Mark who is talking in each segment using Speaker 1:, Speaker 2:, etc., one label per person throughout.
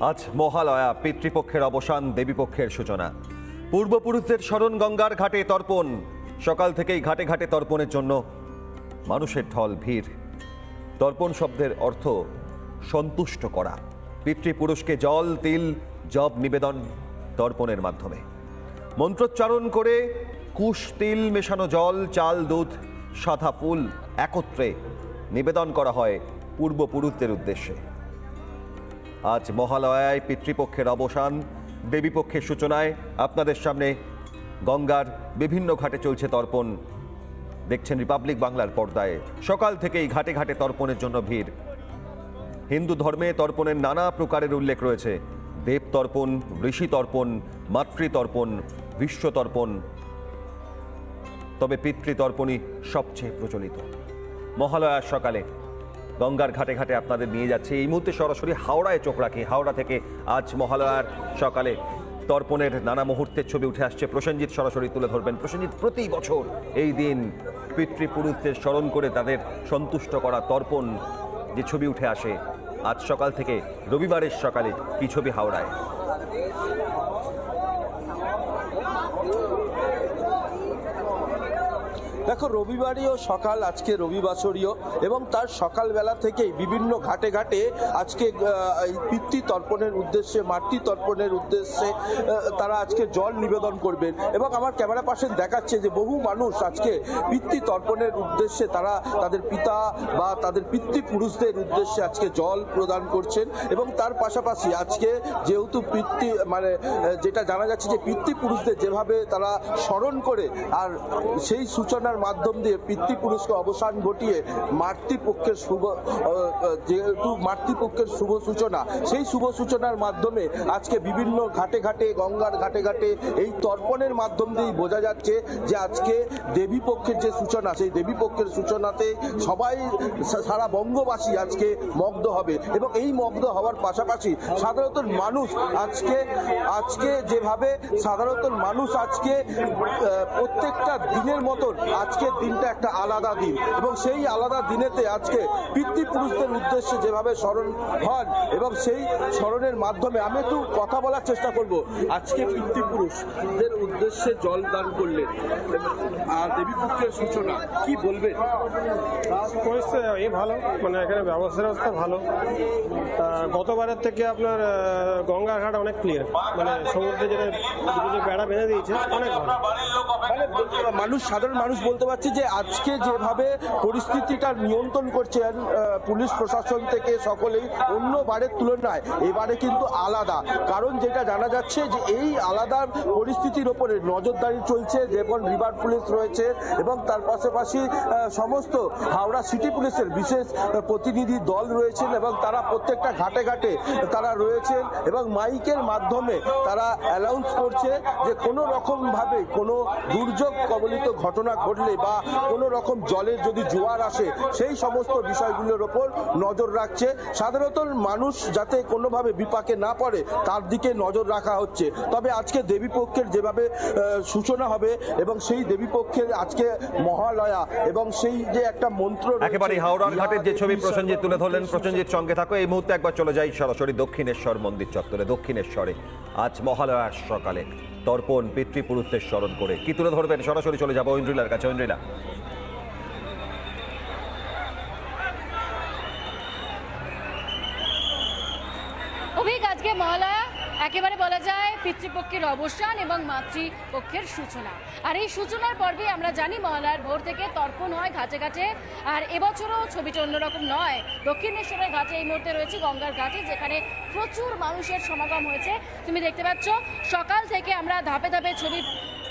Speaker 1: আজ মহালয়া, পিতৃপক্ষের অবসান, দেবীপক্ষের সূচনা। পূর্বপুরুষদের স্মরণ গঙ্গার ঘাটে তর্পণ। সকাল থেকেই ঘাটে ঘাটে তর্পণের জন্য মানুষের ঢল, ভিড়। তর্পণ শব্দের অর্থ সন্তুষ্ট করা। পিতৃপুরুষকে জল, তিল জব নিবেদন তর্পণের মাধ্যমে। মন্ত্রোচ্চারণ করে কুশ, তিল, মেশানো জল, চাল, দুধ, সাদা ফুল একত্রে নিবেদন করা হয় পূর্বপুরুষদের উদ্দেশ্যে। আজ মহালয়ায় পিতৃপক্ষের অবসান, দেবীপক্ষের সূচনায় আপনাদের সামনে গঙ্গার বিভিন্ন ঘাটে চলছে তর্পণ। দেখছেন রিপাবলিক বাংলার পর্দায়। সকাল থেকেই ঘাটে ঘাটে তর্পণের জন্য ভিড়। হিন্দু ধর্মে তর্পণের নানা প্রকারের উল্লেখ রয়েছে। দেব তর্পণ, ঋষি তর্পণ মাতৃতর্পণ বিশ্বতর্পণ তবে পিতৃতর্পণই সবচেয়ে প্রচলিত। মহালয়ার সকালে গঙ্গার ঘাটে ঘাটে আপনাদের নিয়ে যাচ্ছে। এই মুহূর্তে সরাসরি হাওড়ায় চোখ রাখি। হাওড়া থেকে আজ মহালয়ার সকালে তর্পণের নানা মুহূর্তের ছবি উঠে আসছে। প্রসেনজিৎ সরাসরি তুলে ধরবেন। প্রসেনজিৎ প্রতি বছর এই দিন পিতৃপুরুষদের স্মরণ করে তাদের সন্তুষ্ট করা তর্পণ যে ছবি উঠে আসে। আজ সকাল থেকে রবিবারের সকালে কি ছবি হাওড়ায়?
Speaker 2: দেখো রবিবারীয় সকাল, আজকে রবিবাসরীয় এবং তার সকালবেলা থেকেই বিভিন্ন ঘাটে ঘাটে আজকে পিতৃ তর্পণের উদ্দেশ্যে মাতৃ তর্পণের উদ্দেশ্যে তারা আজকে জল নিবেদন করবেন। এবং আমার ক্যামেরা পার্সন দেখাচ্ছে যে বহু মানুষ আজকে পিতৃ তর্পণের উদ্দেশ্যে তারা তাদের পিতা বা তাদের পিতৃপুরুষদের উদ্দেশ্যে আজকে জল প্রদান করছেন। এবং তার পাশাপাশি আজকে যেহেতু পিতৃ মানে যেটা জানা যাচ্ছে যে পিতৃপুরুষদের যেভাবে তারা স্মরণ করে, আর সেই সূচনার মাধ্যম দিয়ে পিতৃপুরুষকে অবসান ঘটিয়ে মাতৃপক্ষের শুভ যেহেতু মাতৃপক্ষের শুভ সূচনা, সেই শুভ সূচনার মাধ্যমে আজকে বিভিন্ন ঘাটে ঘাটে, গঙ্গার ঘাটে ঘাটে এই তর্পণের মাধ্যম দিয়েই বোঝা যাচ্ছে যে আজকে দেবী পক্ষের যে সূচনা, সেই দেবী পক্ষের সূচনাতে সবাই সারা বঙ্গবাসী আজকে মগ্ধ হবে এবং এই মগ্ধ হওয়ার পাশাপাশি সাধারণত মানুষ আজকে আজকে যেভাবে সাধারণত মানুষ আজকে প্রত্যেকটা দিনের মতন আজকের দিনটা একটা আলাদা দিন এবং সেই আলাদা দিনেতে আজকে পিতৃপুরুষদের উদ্দেশ্যে যেভাবে স্মরণ হন এবং সেই স্মরণের মাধ্যমে আমি একটু কথা বলার চেষ্টা করব। আজকে পিতৃপুরুষদের উদ্দেশ্যে জল দান করলেন আর দেবীপুত্রের সূচনা কি বলবেন?
Speaker 3: পরিস্থিতি এই ভালো মানে এখানে ব্যবস্থা ব্যবস্থা ভালো। গতবারের থেকে আপনার আহ, গঙ্গার ঘাট অনেক ক্লিয়ার মানে সমুদ্রে যেটা বেড়া বেঁধে দিয়েছে অনেক
Speaker 2: মানে মানুষ সাধারণ মানুষ বলতে পারছে যে আজকে যেভাবে পরিস্থিতিটা নিয়ন্ত্রণ করছেন পুলিশ প্রশাসন থেকে সকলেই অন্য বারের তুলনায় এবারে কিন্তু আলাদা। কারণ যেটা জানা যাচ্ছে যে এই আলাদা পরিস্থিতির ওপরে নজরদারি চলছে, যেমন রিভার পুলিশ রয়েছে এবং তার পাশাপাশি সমস্ত হাওড়া সিটি পুলিশের বিশেষ প্রতিনিধি দল রয়েছেন এবং তারা প্রত্যেকটা ঘাটে ঘাটে তারা রয়েছেন এবং মাইকের মাধ্যমে তারা অ্যানাউন্স করছে যে কোনো রকম ভাবে কোনো দুর্যোগ কবলিত ঘটনা ঘটলে বা কোনো রকম জলের যদি জোয়ার আসে, সেই সমস্ত বিষয়গুলোর ওপর নজর রাখছে। সাধারণত মানুষ যাতে কোনোভাবে বিপাকে না পড়ে, তার দিকে নজর রাখা হচ্ছে। তবে আজকে দেবীপক্ষের যেভাবে আহ, সূচনা হবে এবং সেই দেবীপক্ষের আজকে মহালয়া এবং সেই যে একটা মন্ত্র
Speaker 1: একেবারে হাওড়ার ঘাটের যে ছবি
Speaker 2: প্রসঞ্জিৎ
Speaker 1: প্রসেনজিৎ তুলে ধরলেন
Speaker 2: প্রসঞ্জিৎ
Speaker 1: প্রসেনজিৎ সঙ্গে থাকো। এই মুহূর্তে একবার চলে যাই সরাসরি দক্ষিণেশ্বর মন্দির চত্বরে। দক্ষিণেশ্বরে আজ মহালয়ার সকালে তর্পণ পিতৃপুরুষদের স্মরণ করে। কি তুলে ধরবেন? সরাসরি চলে যাব। ঐন্দ্রিলার কাছে। ঐন্দ্রিলা
Speaker 4: অভিক আজকে মহালয়া একেবারে বলা যায় পিতৃপক্ষের অবসান এবং মাতৃপক্ষের সূচনা। আর এই সূচনার পর্বে আমরা জানি মহালয়ার ভোর থেকে তর্পণ হয় ঘাটে ঘাটে আর এবছরও ছবিটা অন্যরকম নয়। দক্ষিণেশ্বরের ঘাটে এই মুহূর্তে রয়েছে গঙ্গার ঘাটে, যেখানে প্রচুর মানুষের সমাগম হয়েছে। তুমি দেখতে পাচ্ছ, সকাল থেকে আমরা ধাপে ধাপে ছবি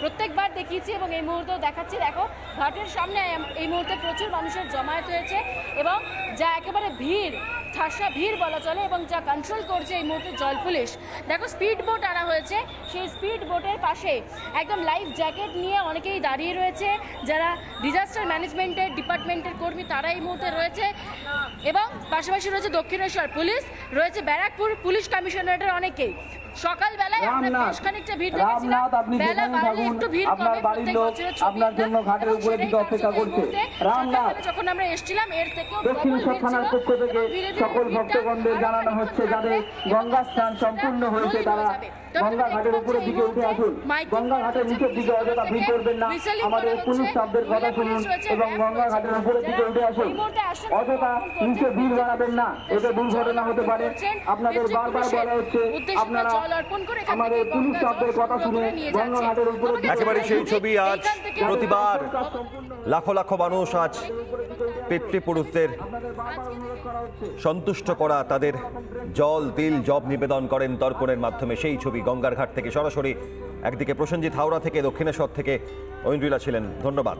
Speaker 4: প্রত্যেকবার দেখিয়েছি এবং এই মুহূর্তেও দেখাচ্ছি। দেখো, ঘাটের সামনে এই মুহূর্তে প্রচুর মানুষের জমায়েত হয়েছে এবং যা একেবারে ভিড়। ঠাসা ভিড় বলা চলে এবং যা কন্ট্রোল করছে এই মুহূর্তে জল পুলিশ। দেখো স্পিড বোট আনা হয়েছে। সেই স্পিড বোটের পাশে একদম লাইফ জ্যাকেট নিয়ে অনেকেই দাঁড়িয়ে রয়েছে। যারা ডিজাস্টার ম্যানেজমেন্টের ডিপার্টমেন্টের কর্মী, তারা এই মুহূর্তে রয়েছে। এবং পাশাপাশি রয়েছে দক্ষিণেশ্বর পুলিশ, রয়েছে ব্যারাকপুর পুলিশ কমিশনারেটের অনেকেই। সকালবেলায় আমরা
Speaker 5: রামনাথ,
Speaker 4: বেশ খানিকটা ভিড় দেখেছিলাম বেলা বাড়লে একটু ভিড়
Speaker 5: আপনার
Speaker 4: কমে
Speaker 5: বাড়ির
Speaker 4: প্রত্যেক
Speaker 5: লোক
Speaker 4: বছরের
Speaker 5: আপনার জন্য ঘাটের উপরে দিকে অপেক্ষা করছে। রামনাথ,
Speaker 4: যখন আমরা এসেছিলাম এর থেকেও
Speaker 5: দক্ষিণ। পক্ষ থেকে সকল ভক্তগণদের জানানো হচ্ছে যাদের গঙ্গা স্নান সম্পূর্ণ হয়েছে তারা। গঙ্গা ঘাটের উপরের দিকে উঠে আসুন গঙ্গা ঘাটের নিচের দিকে অযথা ভিড় করবেন না আমাদের পুলিশ শব্দের কথা শুনুন এবং গঙ্গা ঘাটের উপরের দিকে উঠে আসুন অযথা নিচে ভিড় বাড়াবেন না এতে দুর্ঘটনা হতে পারে আপনাদের বারবার বলা হচ্ছে আপনারা আমাদের পুলিশ কথা শুনে উপরে
Speaker 1: একেবারে সেই ছবি আজ প্রতিবার লাখো লাখো মানুষ আজ পিতৃপুরুষদের সন্তুষ্ট করা তাদের জল তিল জব নিবেদন করেন তর্পণের মাধ্যমে। সেই ছবি গঙ্গার ঘাট থেকে সরাসরি একদিকে প্রসেনজিৎ হাওড়া থেকে দক্ষিণেশ্বর থেকে ঐন্দ্রিলা ছিলেন। ধন্যবাদ।